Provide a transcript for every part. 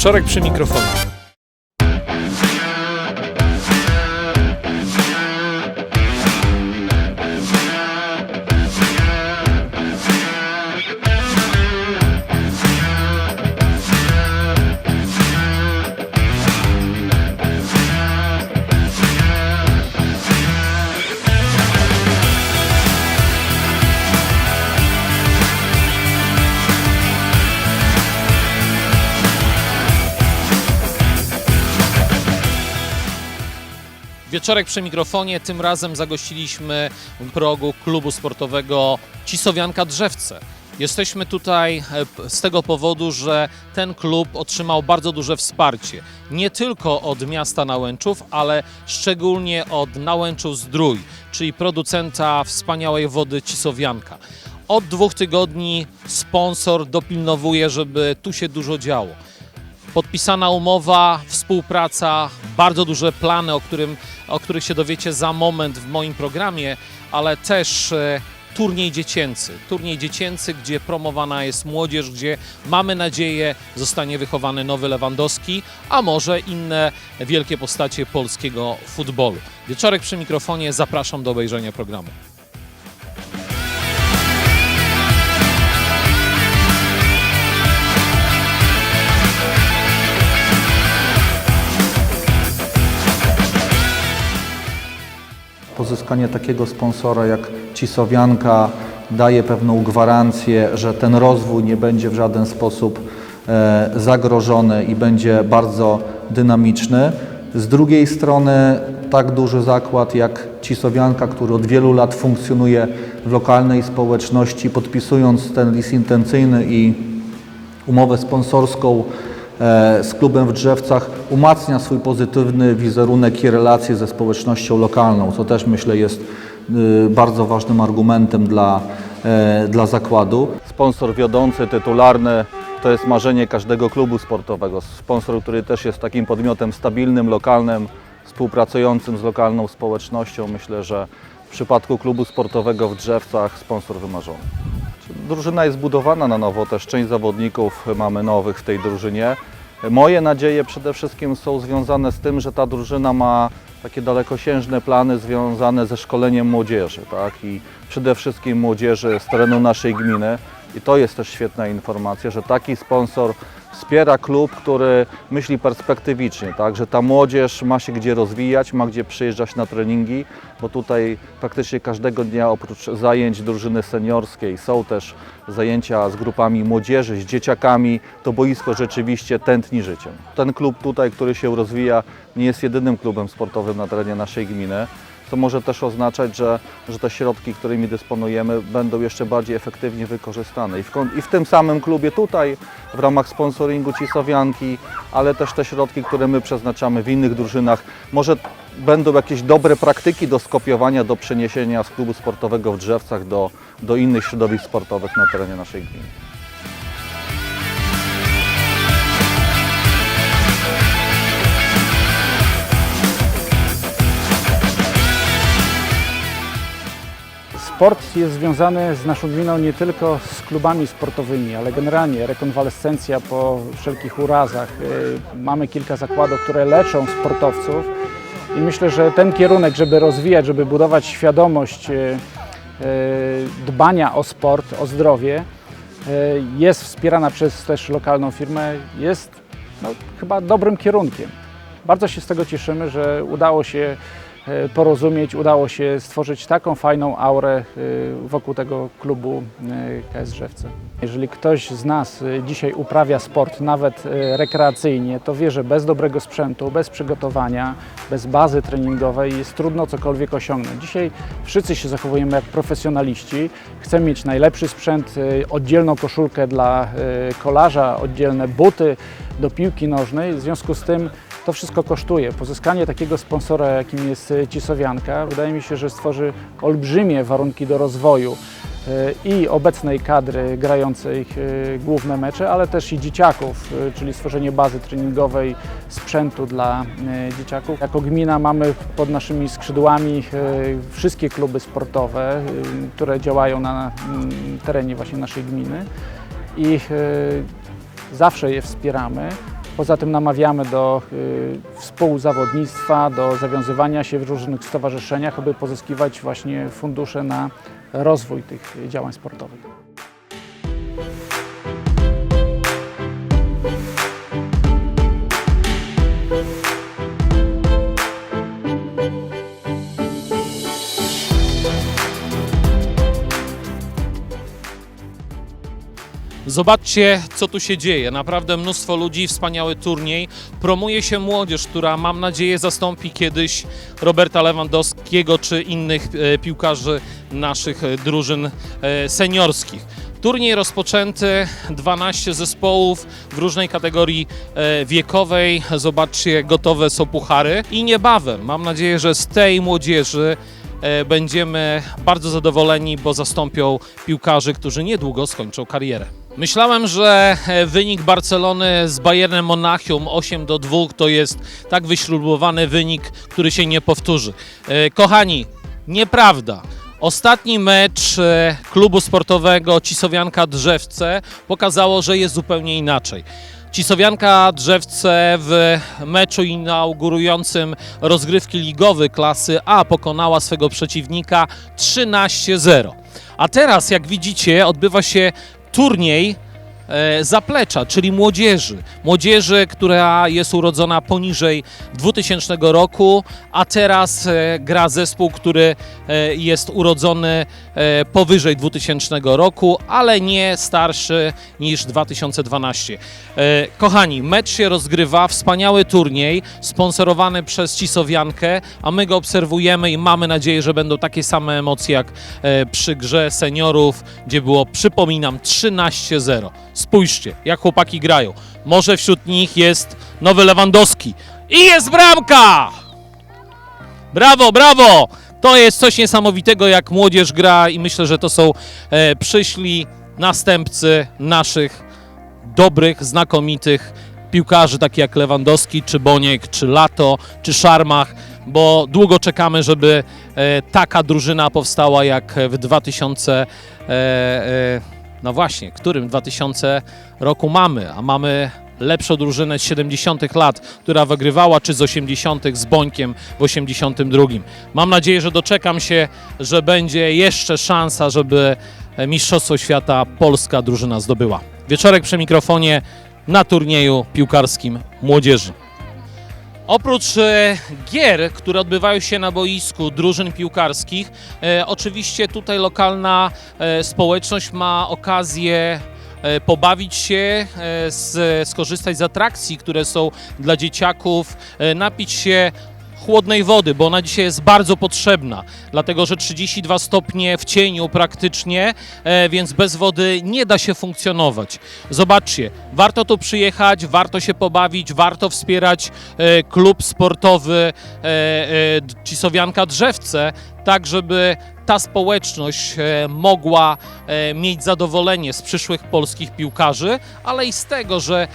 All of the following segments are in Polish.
Wieczorek przy mikrofonie. Wieczorek przy mikrofonie. Tym razem zagościliśmy progu klubu sportowego Cisowianka Drzewce. Jesteśmy tutaj e, z tego powodu, że ten klub otrzymał bardzo duże wsparcie. Nie tylko od miasta Nałęczów, ale szczególnie od Nałęczów Zdrój, czyli producenta wspaniałej wody Cisowianka. Od dwóch tygodni sponsor dopilnowuje, żeby tu się dużo działo podpisana umowa, współpraca, bardzo duże plany, o, którym, o których się dowiecie za moment w moim programie, ale też e, turniej dziecięcy. Turniej dziecięcy, gdzie promowana jest młodzież, gdzie mamy nadzieję zostanie wychowany nowy Lewandowski, a może inne wielkie postacie polskiego futbolu. Wieczorek przy mikrofonie, zapraszam do obejrzenia programu. Pozyskanie takiego sponsora jak Cisowianka daje pewną gwarancję, że ten rozwój nie będzie w żaden sposób e, zagrożony i będzie bardzo dynamiczny. Z drugiej strony tak duży zakład jak Cisowianka, który od wielu lat funkcjonuje w lokalnej społeczności, podpisując ten list intencyjny i umowę sponsorską z klubem w Drzewcach umacnia swój pozytywny wizerunek i relacje ze społecznością lokalną, co też myślę jest y, bardzo ważnym argumentem dla, e, dla zakładu. Sponsor wiodący, tytularny to jest marzenie każdego klubu sportowego. Sponsor, który też jest takim podmiotem stabilnym, lokalnym, współpracującym z lokalną społecznością. Myślę, że w przypadku klubu sportowego w Drzewcach sponsor wymarzony. Drużyna jest budowana na nowo, też część zawodników mamy nowych w tej drużynie. Moje nadzieje przede wszystkim są związane z tym, że ta drużyna ma takie dalekosiężne plany związane ze szkoleniem młodzieży, tak? I przede wszystkim młodzieży z terenu naszej gminy. I to jest też świetna informacja, że taki sponsor wspiera klub, który myśli perspektywicznie, tak? że ta młodzież ma się gdzie rozwijać, ma gdzie przyjeżdżać na treningi, bo tutaj praktycznie każdego dnia oprócz zajęć drużyny seniorskiej są też zajęcia z grupami młodzieży, z dzieciakami. To boisko rzeczywiście tętni życiem. Ten klub tutaj, który się rozwija, nie jest jedynym klubem sportowym na terenie naszej gminy co może też oznaczać, że, że te środki, którymi dysponujemy, będą jeszcze bardziej efektywnie wykorzystane. I w, I w tym samym klubie tutaj, w ramach sponsoringu Cisowianki, ale też te środki, które my przeznaczamy w innych drużynach, może będą jakieś dobre praktyki do skopiowania, do przeniesienia z klubu sportowego w Drzewcach do, do innych środowisk sportowych na terenie naszej gminy. Sport jest związany z naszą gminą nie tylko z klubami sportowymi, ale generalnie rekonwalescencja po wszelkich urazach. Y, Mamy kilka zakładów, które leczą sportowców i myślę, że ten kierunek, żeby rozwijać, żeby budować świadomość y, y, dbania o sport, o zdrowie, jest wspierana przez też lokalną firmę, jest no, chyba dobrym kierunkiem. Bardzo się z tego cieszymy, że udało się porozumieć, udało się stworzyć taką fajną aurę e, wokół tego klubu e, KS Drzewce. Jeżeli ktoś z nas e, dzisiaj uprawia sport, nawet e, rekreacyjnie, to wie, że bez dobrego sprzętu, bez przygotowania, bez bazy treningowej jest trudno cokolwiek osiągnąć. Dzisiaj wszyscy się zachowujemy jak profesjonaliści. Chcemy mieć najlepszy sprzęt, e, oddzielną koszulkę dla e, kolarza, oddzielne buty do piłki nożnej. W związku z tym to wszystko kosztuje. Pozyskanie takiego sponsora, jakim jest e, Cisowianka, wydaje mi się, że stworzy olbrzymie warunki do rozwoju e, i obecnej kadry grającej główne mecze, ale też i dzieciaków, e, czyli stworzenie bazy treningowej, sprzętu dla dzieciaków. Jako gmina mamy pod naszymi skrzydłami wszystkie kluby sportowe, które działają na terenie właśnie naszej gminy i zawsze je wspieramy. Poza tym namawiamy do y, współzawodnictwa, do zawiązywania się w różnych stowarzyszeniach, aby pozyskiwać właśnie fundusze na rozwój tych działań sportowych. Zobaczcie, co tu się dzieje. Naprawdę mnóstwo ludzi, wspaniały turniej. Promuje się młodzież, która mam nadzieję zastąpi kiedyś Roberta Lewandowskiego czy innych e, piłkarzy naszych e, drużyn e, seniorskich. Turniej rozpoczęty, 12 zespołów w różnej kategorii wiekowej. Zobaczcie, gotowe są puchary i niebawem, mam nadzieję, że z tej młodzieży będziemy bardzo zadowoleni, bo zastąpią piłkarzy, którzy niedługo skończą karierę. Myślałem, że e, wynik Barcelony z Bayernem Monachium 8 do 2 to jest tak wyśrubowany wynik, który się nie powtórzy. E, Kochani, nieprawda. Ostatni mecz e, klubu sportowego Cisowianka Drzewce pokazało, że jest zupełnie inaczej. Cisowianka Drzewce w meczu inaugurującym rozgrywki ligowe klasy A pokonała swego przeciwnika 13-0. A teraz, jak widzicie, odbywa się turniej zaplecza, czyli młodzieży. Młodzieży, która jest urodzona poniżej 2000 roku, a teraz e, gra zespół, który e, jest urodzony e, powyżej 2000 roku, ale nie starszy niż 2012. E, Kochani, mecz się rozgrywa, wspaniały turniej, sponsorowany przez Cisowiankę, a my go obserwujemy i mamy nadzieję, że będą takie same emocje jak e, przy grze seniorów, gdzie było, przypominam, 13-0. Spójrzcie, jak chłopaki grają. Może wśród nich jest nowy Lewandowski. I jest bramka! Brawo, brawo! To jest coś niesamowitego, jak młodzież gra i myślę, że to są e, przyszli następcy naszych dobrych, znakomitych piłkarzy, takich jak Lewandowski, czy Boniek, czy Lato, czy Szarmach, bo długo czekamy, żeby e, taka drużyna powstała jak w 2000, e, e, no właśnie, którym 2000 roku mamy, a mamy lepszą drużynę z 70 lat, która wygrywała, czy z 80 z Bońkiem w 82. Mam nadzieję, że doczekam się, że będzie jeszcze szansa, żeby Mistrzostwo Świata polska drużyna zdobyła. Wieczorek przy mikrofonie na turnieju piłkarskim młodzieży. Oprócz e, gier, które odbywają się na boisku drużyn piłkarskich, e, oczywiście tutaj lokalna e, społeczność ma okazję pobawić się, skorzystać z atrakcji, które są dla dzieciaków, napić się chłodnej wody, bo ona dzisiaj jest bardzo potrzebna, dlatego że 32 stopnie w cieniu praktycznie, e, więc bez wody nie da się funkcjonować. Zobaczcie, warto tu przyjechać, warto się pobawić, warto wspierać e, klub sportowy e, Cisowianka Drzewce, tak żeby ta społeczność mogła mieć zadowolenie z przyszłych polskich piłkarzy, ale i z tego, że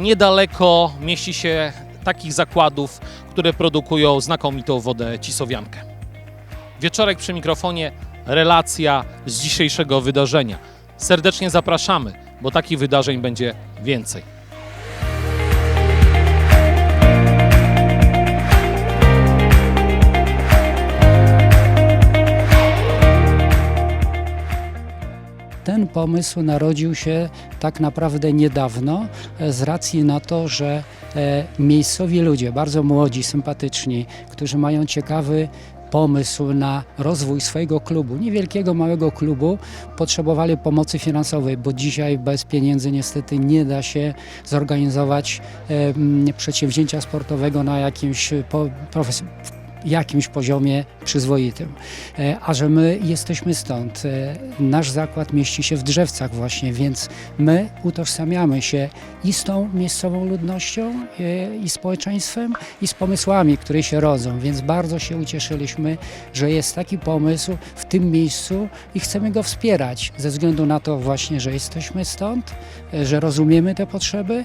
niedaleko mieści się takich zakładów, które produkują znakomitą wodę cisowiankę. Wieczorek przy mikrofonie, relacja z dzisiejszego wydarzenia. Serdecznie zapraszamy, bo takich wydarzeń będzie więcej. Ten pomysł narodził się tak naprawdę niedawno e, z racji na to, że miejscowi ludzie, bardzo młodzi, sympatyczni, którzy mają ciekawy pomysł na rozwój swojego klubu, niewielkiego, małego klubu, potrzebowali pomocy finansowej, bo dzisiaj bez pieniędzy niestety nie da się zorganizować e, przedsięwzięcia sportowego na jakimś jakimś poziomie przyzwoitym. E, A że my jesteśmy stąd, e, nasz zakład mieści się w Drzewcach właśnie, więc my utożsamiamy się i z tą miejscową ludnością e, i społeczeństwem i z pomysłami, które się rodzą, więc bardzo się ucieszyliśmy, że jest taki pomysł w tym miejscu i chcemy go wspierać ze względu na to właśnie, że jesteśmy stąd, że rozumiemy te potrzeby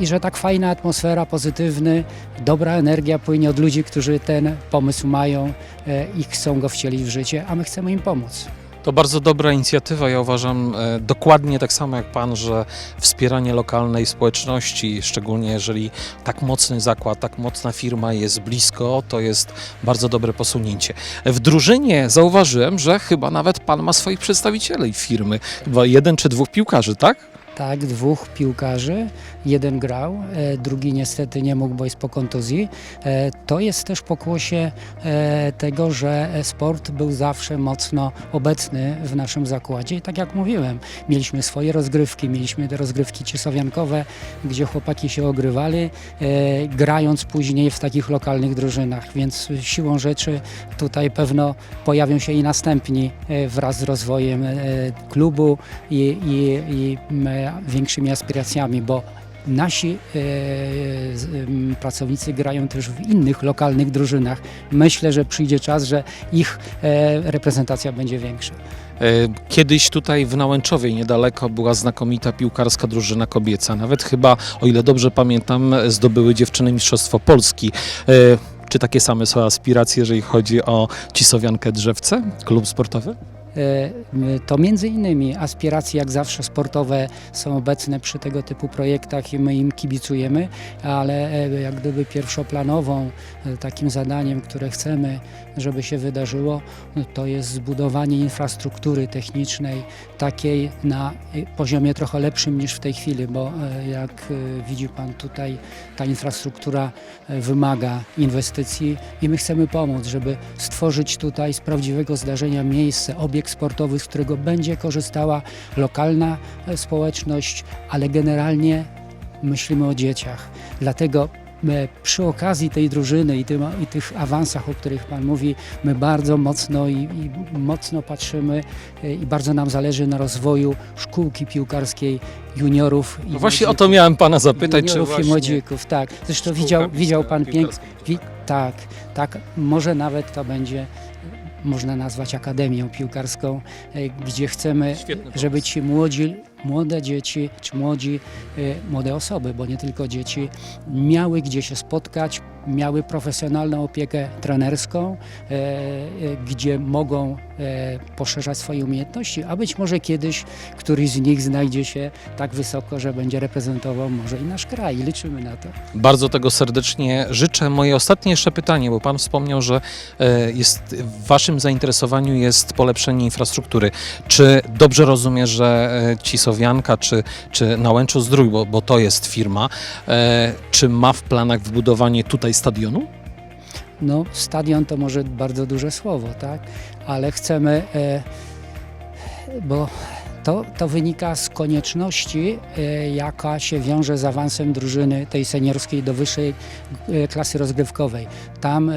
i że tak fajna atmosfera, pozytywny, dobra energia płynie od ludzi, którzy ten pomysł mają e, i chcą go wcielić w życie, a my chcemy im pomóc. To bardzo dobra inicjatywa. Ja uważam e, dokładnie tak samo jak Pan, że wspieranie lokalnej społeczności, szczególnie jeżeli tak mocny zakład, tak mocna firma jest blisko, to jest bardzo dobre posunięcie. W drużynie zauważyłem, że chyba nawet Pan ma swoich przedstawicieli firmy. Chyba jeden czy dwóch piłkarzy, tak? Tak, dwóch piłkarzy. Jeden grał, e, drugi niestety nie mógł, bo jest po kontuzji. E, To jest też pokłosie e, tego, że sport był zawsze mocno obecny w naszym zakładzie. I tak jak mówiłem, mieliśmy swoje rozgrywki, mieliśmy te rozgrywki ciesowiankowe, gdzie chłopaki się ogrywali, grając później w takich lokalnych drużynach, więc siłą rzeczy tutaj pewno pojawią się i następni wraz z rozwojem klubu i, i, i większymi aspiracjami, bo nasi e, pracownicy grają też w innych lokalnych drużynach. Myślę, że przyjdzie czas, że ich e, reprezentacja będzie większa. E, Kiedyś tutaj w Nałęczowie niedaleko była znakomita piłkarska drużyna kobieca. Nawet chyba, o ile dobrze pamiętam, zdobyły dziewczyny Mistrzostwo Polski. Czy takie same są aspiracje, jeżeli chodzi o Cisowiankę Drzewce, klub sportowy? E, To między innymi aspiracje jak zawsze sportowe są obecne przy tego typu projektach i my im kibicujemy, ale e, jak gdyby pierwszoplanową e, takim zadaniem, które chcemy, żeby się wydarzyło, to jest zbudowanie infrastruktury technicznej takiej na poziomie trochę lepszym niż w tej chwili, bo jak widzi Pan tutaj, ta infrastruktura e, wymaga inwestycji i my chcemy pomóc, żeby stworzyć tutaj z prawdziwego zdarzenia miejsce, obiekt sportowy, z którego będzie korzystała lokalna e, społeczność, ale generalnie myślimy o dzieciach. Dlatego my przy okazji tej drużyny i, tym, i tych awansach, o których Pan mówi, my bardzo mocno i, i mocno patrzymy e, i bardzo nam zależy na rozwoju szkółki piłkarskiej juniorów i No właśnie o to miałem pana zapytać, czy juniorów właśnie i młodzików, tak. Zresztą szkółka widział, widział Pan pięknie. Wi- tak, tak. Może nawet to będzie, można nazwać akademią piłkarską, e, gdzie chcemy, żeby ci młodzi, młode dzieci, czy młodzi, e, młode osoby, bo nie tylko dzieci, miały gdzie się spotkać, miały profesjonalną opiekę trenerską, e, e, gdzie mogą e, poszerzać swoje umiejętności, a być może kiedyś któryś z nich znajdzie się tak wysoko, że będzie reprezentował może i nasz kraj. Liczymy na to. Bardzo tego serdecznie życzę. Moje ostatnie jeszcze pytanie, bo Pan wspomniał, że jest, w Waszym zainteresowaniu jest polepszenie infrastruktury. Czy dobrze rozumiem, że Cisowianka czy, czy Nałęczu Zdrój, bo, bo to jest firma, czy ma w planach wbudowanie tutaj stadionu? No, stadion to może bardzo duże słowo, tak? Ale chcemy, e, bo to, to wynika z konieczności, e, jaka się wiąże z awansem drużyny tej seniorskiej do wyższej e, klasy rozgrywkowej. Tam e,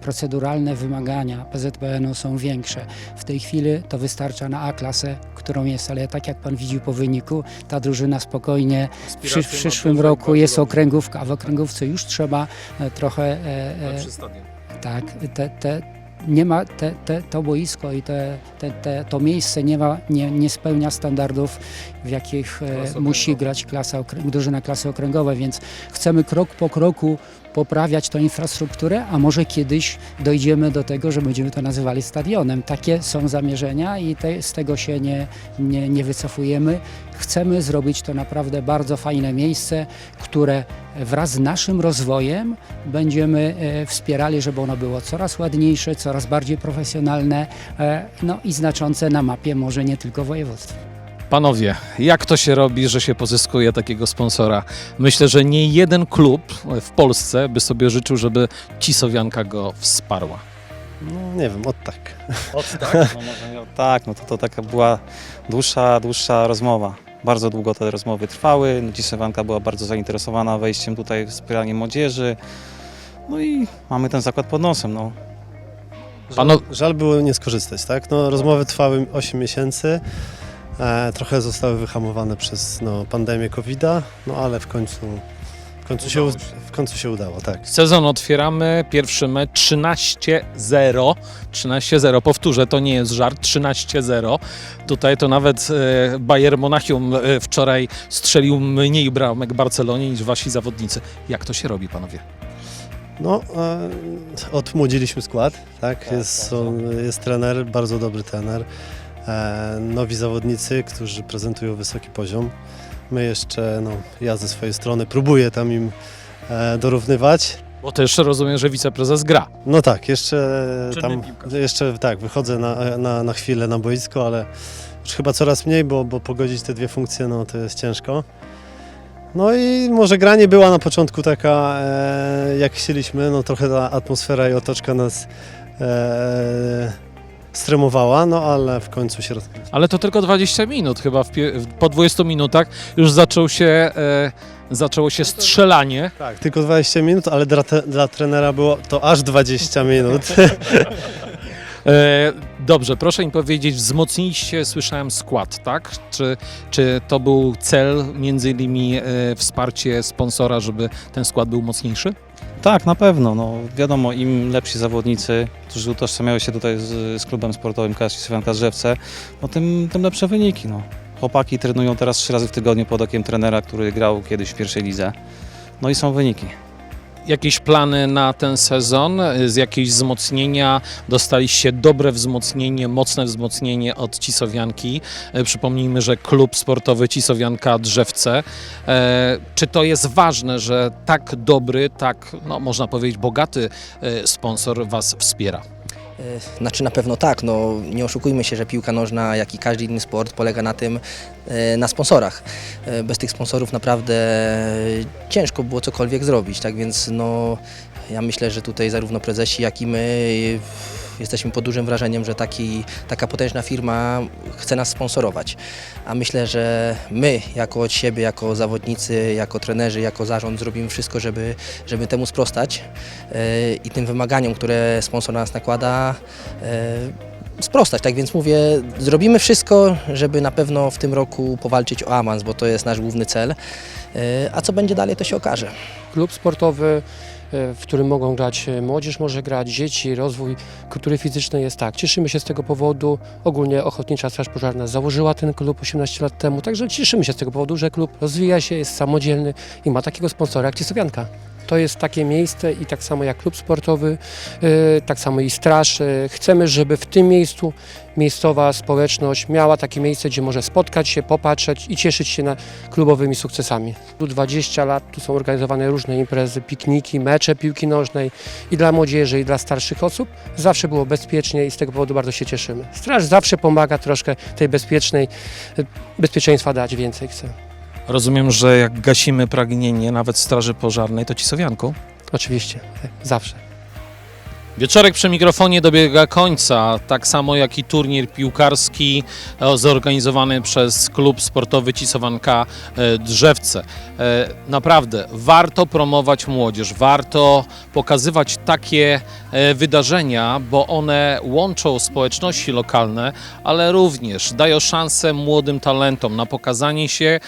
proceduralne wymagania PZPN-u są większe. W tej chwili to wystarcza na A-klasę, którą jest, ale tak jak Pan widzi po wyniku, ta drużyna spokojnie w, przy, w przyszłym roku jest okręgówka, a w okręgówce już trzeba trochę e, e, tak, te, te, nie ma te, te, to boisko i te, te, te, to miejsce nie, ma, nie, nie spełnia standardów, w jakich e, musi grać klasa, drużyna klasy okręgowej, więc chcemy krok po kroku poprawiać tę infrastrukturę, a może kiedyś dojdziemy do tego, że będziemy to nazywali stadionem. Takie są zamierzenia i te, z tego się nie, nie, nie wycofujemy. Chcemy zrobić to naprawdę bardzo fajne miejsce, które wraz z naszym rozwojem będziemy e, wspierali, żeby ono było coraz ładniejsze, coraz bardziej profesjonalne, e, no i znaczące na mapie może nie tylko województwa. Panowie, jak to się robi, że się pozyskuje takiego sponsora? Myślę, że nie jeden klub w Polsce by sobie życzył, żeby Cisowianka go wsparła. No nie wiem, od tak. Od tak? Tak, no to, to taka była dłuższa, dłuższa rozmowa. Bardzo długo te rozmowy trwały. Cisewanka była bardzo zainteresowana wejściem tutaj, wspieraniem młodzieży. No i mamy ten zakład pod nosem. No. Pano, Żal było nie skorzystać, tak? No, rozmowy trwały 8 miesięcy, e, trochę zostały wyhamowane przez no, pandemię COVID-a, no ale w końcu, w końcu, się, w końcu się udało, tak. Sezon otwieramy, pierwszy mecz 13-0. 13-0, powtórzę, to nie jest żart, 13-0. Tutaj to nawet e, Bayern Monachium e, wczoraj strzelił mniej bramek Barcelonie niż wasi zawodnicy. Jak to się robi, panowie? No, e, odmłodziliśmy skład, tak? jest, są, jest trener, bardzo dobry trener. e, nowi zawodnicy, którzy prezentują wysoki poziom. My jeszcze, no, ja ze swojej strony próbuję tam im e, dorównywać. Bo też rozumiem, że wiceprezes gra. No tak, jeszcze Czynny tam, piłkarz. jeszcze tak, wychodzę na, na, na chwilę na boisko, ale już chyba coraz mniej, bo, bo pogodzić te dwie funkcje, no to jest ciężko. No i może gra nie była na początku taka, e, jak chcieliśmy, no trochę ta atmosfera i otoczka nas e, stremowała, no ale w końcu się rozkręciło. Ale to tylko 20 minut, chyba w pie- w- po 20 minutach już zaczął się, e, zaczęło się strzelanie. Tak, tylko 20 minut, ale dla, te, dla trenera było to aż 20 minut. E, dobrze, proszę mi powiedzieć, wzmocniliście, słyszałem, skład, tak? Czy, czy to był cel, między innymi e, wsparcie sponsora, żeby ten skład był mocniejszy? Tak, na pewno. No, wiadomo, im lepsi zawodnicy, którzy utożsamiają się tutaj z, z klubem sportowym KS Cisowianka Drzewce, no, tym, tym lepsze wyniki. No. Chłopaki trenują teraz trzy razy w tygodniu pod okiem trenera, który grał kiedyś w pierwszej lidze. No i są wyniki. Jakieś plany na ten sezon, z jakieś wzmocnienia? Dostaliście dobre wzmocnienie, mocne wzmocnienie od Cisowianki. E, Przypomnijmy, że klub sportowy Cisowianka Drzewce. E, Czy to jest ważne, że tak dobry, tak, no, można powiedzieć, bogaty e, sponsor Was wspiera? E, Znaczy na pewno tak, no nie oszukujmy się, że piłka nożna, jak i każdy inny sport polega na tym, e, na sponsorach. E, Bez tych sponsorów naprawdę ciężko było cokolwiek zrobić, tak więc no ja myślę, że tutaj zarówno prezesi, jak i my jesteśmy pod dużym wrażeniem, że taki, taka potężna firma chce nas sponsorować. A myślę, że my jako od siebie, jako zawodnicy, jako trenerzy, jako zarząd zrobimy wszystko, żeby, żeby temu sprostać e, i tym wymaganiom, które sponsor na nas nakłada, e, sprostać. Tak więc mówię, zrobimy wszystko, żeby na pewno w tym roku powalczyć o awans, bo to jest nasz główny cel. E, A co będzie dalej, to się okaże. klub sportowy, w którym mogą grać e, młodzież, może grać dzieci, rozwój kultury fizycznej jest tak. Cieszymy się z tego powodu. Ogólnie Ochotnicza Straż Pożarna założyła ten klub 18 lat temu, także cieszymy się z tego powodu, że klub rozwija się, jest samodzielny i ma takiego sponsora jak Cisowianka. To jest takie miejsce i tak samo jak klub sportowy, e, tak samo i straż. e, Chcemy, żeby w tym miejscu miejscowa społeczność miała takie miejsce, gdzie może spotkać się, popatrzeć i cieszyć się na klubowymi sukcesami. Tu 20 lat, tu są organizowane różne imprezy, pikniki, mecze piłki nożnej i dla młodzieży, i dla starszych osób. Zawsze było bezpiecznie i z tego powodu bardzo się cieszymy. Straż zawsze pomaga troszkę tej bezpiecznej, bezpieczeństwa dać więcej chce. Rozumiem, że jak gasimy pragnienie nawet Straży Pożarnej, to Cisowianką? Oczywiście, zawsze. Wieczorek przy mikrofonie dobiega końca, tak samo jak i turniej piłkarski e, zorganizowany przez klub sportowy Cisowanka e, Drzewce. E, Naprawdę warto promować młodzież, warto pokazywać takie wydarzenia, bo one łączą społeczności lokalne, ale również dają szansę młodym talentom na pokazanie się,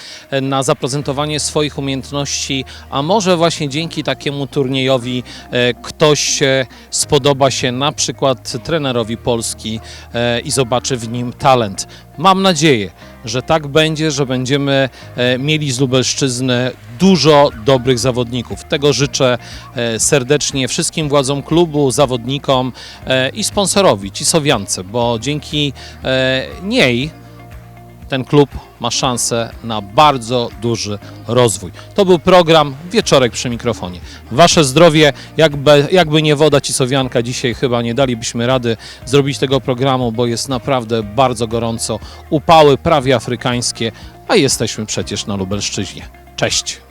na zaprezentowanie swoich umiejętności, a może właśnie dzięki takiemu turniejowi ktoś się spodoba się na przykład trenerowi Polski e, i zobaczy w nim talent. Mam nadzieję, że tak będzie, że będziemy e, mieli z Lubelszczyzny dużo dobrych zawodników. Tego życzę e, serdecznie wszystkim władzom klubu, zawodnikom i sponsorowi Cisowiance, bo dzięki niej ten klub ma szansę na bardzo duży rozwój. To był program Wieczorek przy mikrofonie. Wasze zdrowie, jakby, jakby nie woda Cisowianka, dzisiaj chyba nie dalibyśmy rady zrobić tego programu, bo jest naprawdę bardzo gorąco. Upały prawie afrykańskie, a jesteśmy przecież na Lubelszczyźnie. Cześć!